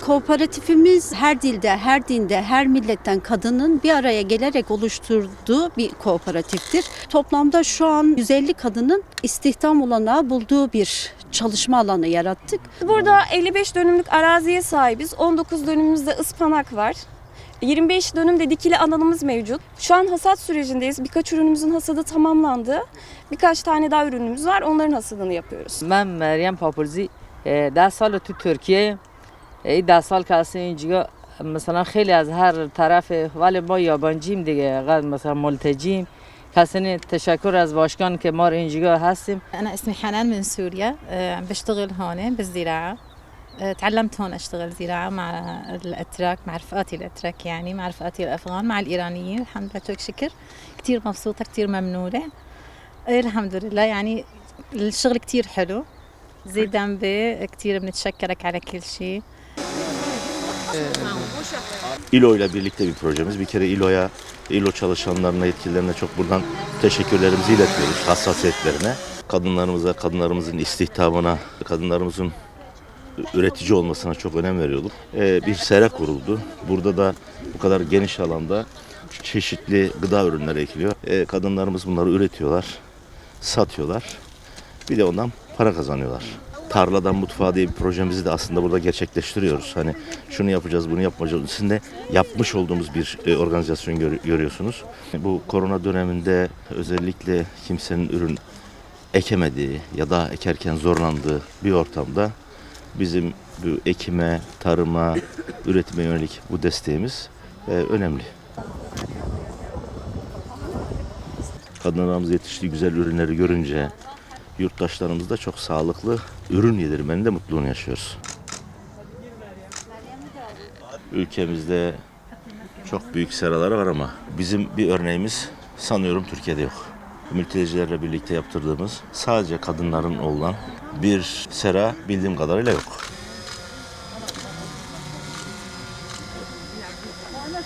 Kooperatifimiz her dilde, her dinde, her milletten kadının bir araya gelerek oluşturduğu bir kooperatiftir. Toplamda şu an 150 kadının istihdam olanağı bulduğu bir çalışma alanı yarattık. Burada 55 dönümlük araziye sahibiz. 19 dönümümüzde ıspanak var. 25 dönümde dikili alanımız mevcut. Şu an hasat sürecindeyiz. Birkaç ürünümüzün hasadı tamamlandı. Birkaç tane daha ürünümüz var. Onların hasadını yapıyoruz. من مریم پاپرزی اه، ده سال تو ترکیه ای ده سال که اصلا اینجا مثلا خیلی از هر طرف ولی ما یابانجیم دیگه قد مثلا ملتجیم کسی تشکر از باشگان که ما رو اینجا هستیم أنا اسمي حنان من سوريا آه، عم بشتغل هون بالزراعة آه، تعلمت هون أشتغل زراعة مع الأتراك مع رفقاتي الأتراك يعني مع رفقاتي الأفغان مع الإيرانيين الحمد لله توك شكر كتير مبسوطة كتير ممنونة آه، الحمد لله يعني الشغل كتير حلو زي دنبي كتير بنتشكرك على كل شيء İLO ile birlikte bir projemiz. Bir kere İLO'ya, İLO çalışanlarına, yetkililerine çok buradan teşekkürlerimizi iletiyoruz hassasiyetlerine. Kadınlarımıza, kadınlarımızın istihdamına, kadınlarımızın üretici olmasına çok önem veriyorduk. Ee, bir sera kuruldu. Burada da bu kadar geniş alanda çeşitli gıda ürünleri ekiliyor. Ee, kadınlarımız bunları üretiyorlar, satıyorlar. Bir de ondan para kazanıyorlar. Tarladan mutfağa diye bir projemizi de aslında burada gerçekleştiriyoruz. Hani şunu yapacağız, bunu yapmayacağız. Sizin de yapmış olduğumuz bir e, organizasyon gör- görüyorsunuz. Bu korona döneminde özellikle kimsenin ürün ekemediği ya da ekerken zorlandığı bir ortamda bizim bu ekime, tarıma, üretime yönelik bu desteğimiz e, önemli. Kadınlarımız yetiştiği güzel ürünleri görünce yurttaşlarımız da çok sağlıklı ürün yedirmenin mutluluğunu yaşıyoruz. Ülkemizde çok büyük seralar var ama bizim bir örneğimiz sanıyorum Türkiye'de yok. Mültecilerle birlikte yaptırdığımız sadece kadınların olan bir sera bildiğim kadarıyla yok.